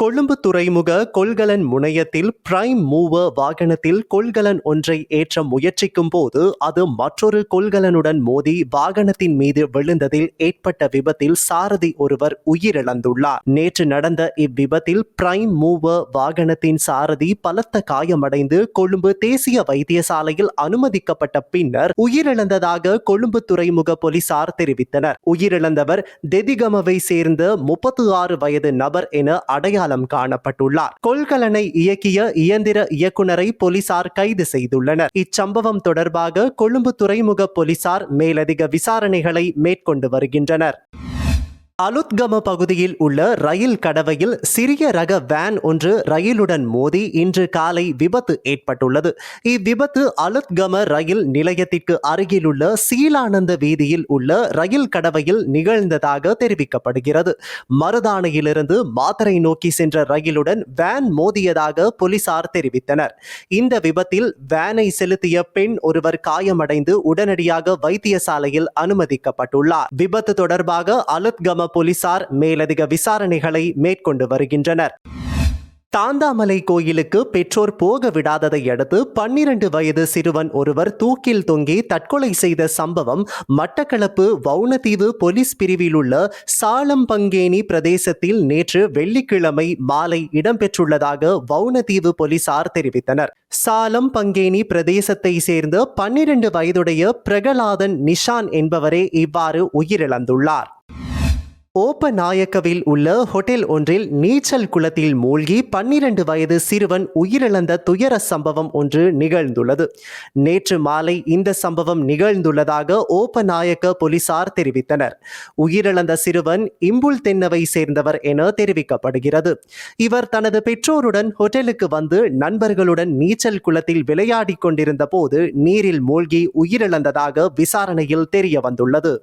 கொழும்பு துறைமுக கொள்கலன் முனையத்தில் பிரைம் மூவர் வாகனத்தில் கொள்கலன் ஒன்றை ஏற்ற முயற்சிக்கும் போது அது மற்றொரு கொள்கலனுடன் மோதி வாகனத்தின் மீது விழுந்ததில் ஏற்பட்ட விபத்தில் சாரதி ஒருவர் உயிரிழந்துள்ளார். நேற்று நடந்த இவ்விபத்தில் பிரைம் மூவர் வாகனத்தின் சாரதி பலத்த காயமடைந்து கொழும்பு தேசிய வைத்தியசாலையில் அனுமதிக்கப்பட்ட பின்னர் உயிரிழந்ததாக கொழும்பு துறைமுக போலீசார் தெரிவித்தனர். உயிரிழந்தவர் தெதிகமவை சேர்ந்த முப்பத்து ஆறு வயது நபர் என அடையாளம் காணப்பட்டுள்ளார். கொள்கலனை இயக்கிய இயந்திர இயக்குனரை போலீசார் கைது செய்துள்ளனர். இச்சம்பவம் தொடர்பாக கொழும்பு துறைமுக போலீசார் மேலதிக விசாரணைகளை மேற்கொண்டு வருகின்றனர். அலுத்கம பகுதியில் உள்ள ரயில் கடவையில் சிறிய ரக வேன் ஒன்று ரயிலுடன் மோதி இன்று காலை விபத்து ஏற்பட்டுள்ளது. இவ்விபத்து அலுத்கம ரயில் நிலையத்திற்கு அருகிலுள்ள சீலானந்த வீதியில் உள்ள ரயில் கடவையில் நிகழ்ந்ததாக தெரிவிக்கப்படுகிறது. மருதானையிலிருந்து மாத்தரை நோக்கி சென்ற ரயிலுடன் வேன் மோதியதாக போலீசார் தெரிவித்தனர். இந்த விபத்தில் வேனை செலுத்திய பெண் ஒருவர் காயமடைந்து உடனடியாக வைத்தியசாலையில் அனுமதிக்கப்பட்டுள்ளார். விபத்து தொடர்பாக அலுத்கம போலீசார் மேலதிக விசாரணைகளை மேற்கொண்டு வருகின்றனர். தாந்தாமலை கோயிலுக்கு பெற்றோர் போக விடாததை அடுத்து பன்னிரண்டு வயது சிறுவன் ஒருவர் தூக்கில் தொங்கி தற்கொலை செய்த சம்பவம் மட்டக்களப்பு வவுனதீவு போலீஸ் பிரிவில் உள்ள சாளம்பங்கேணி பிரதேசத்தில் நேற்று வெள்ளிக்கிழமை மாலை இடம்பெற்றுள்ளதாக வவுனதீவு போலீசார் தெரிவித்தனர். சாலம் பங்கேணி பிரதேசத்தை சேர்ந்த பன்னிரண்டு வயதுடைய பிரகலாதன் நிஷான் என்பவரே இவ்வாறு உயிரிழந்துள்ளார். ஓப்பநாயக்கவில் உள்ள ஹோட்டல் ஒன்றில் நீச்சல் குளத்தில் மூழ்கி பன்னிரண்டு வயது சிறுவன் உயிரிழந்த துயர சம்பவம் ஒன்று நிகழ்ந்துள்ளது. நேற்று மாலை இந்த சம்பவம் நிகழ்ந்துள்ளதாக ஓப்பநாயக்க போலீசார் தெரிவித்தனர். உயிரிழந்த சிறுவன் இம்புல் தென்னவை சேர்ந்தவர் என தெரிவிக்கப்படுகிறது. இவர் தனது பெற்றோருடன் ஹோட்டலுக்கு வந்து நண்பர்களுடன் நீச்சல் குளத்தில் விளையாடிக் கொண்டிருந்த போது நீரில் மூழ்கி உயிரிழந்ததாக விசாரணையில் தெரிய வந்துள்ளது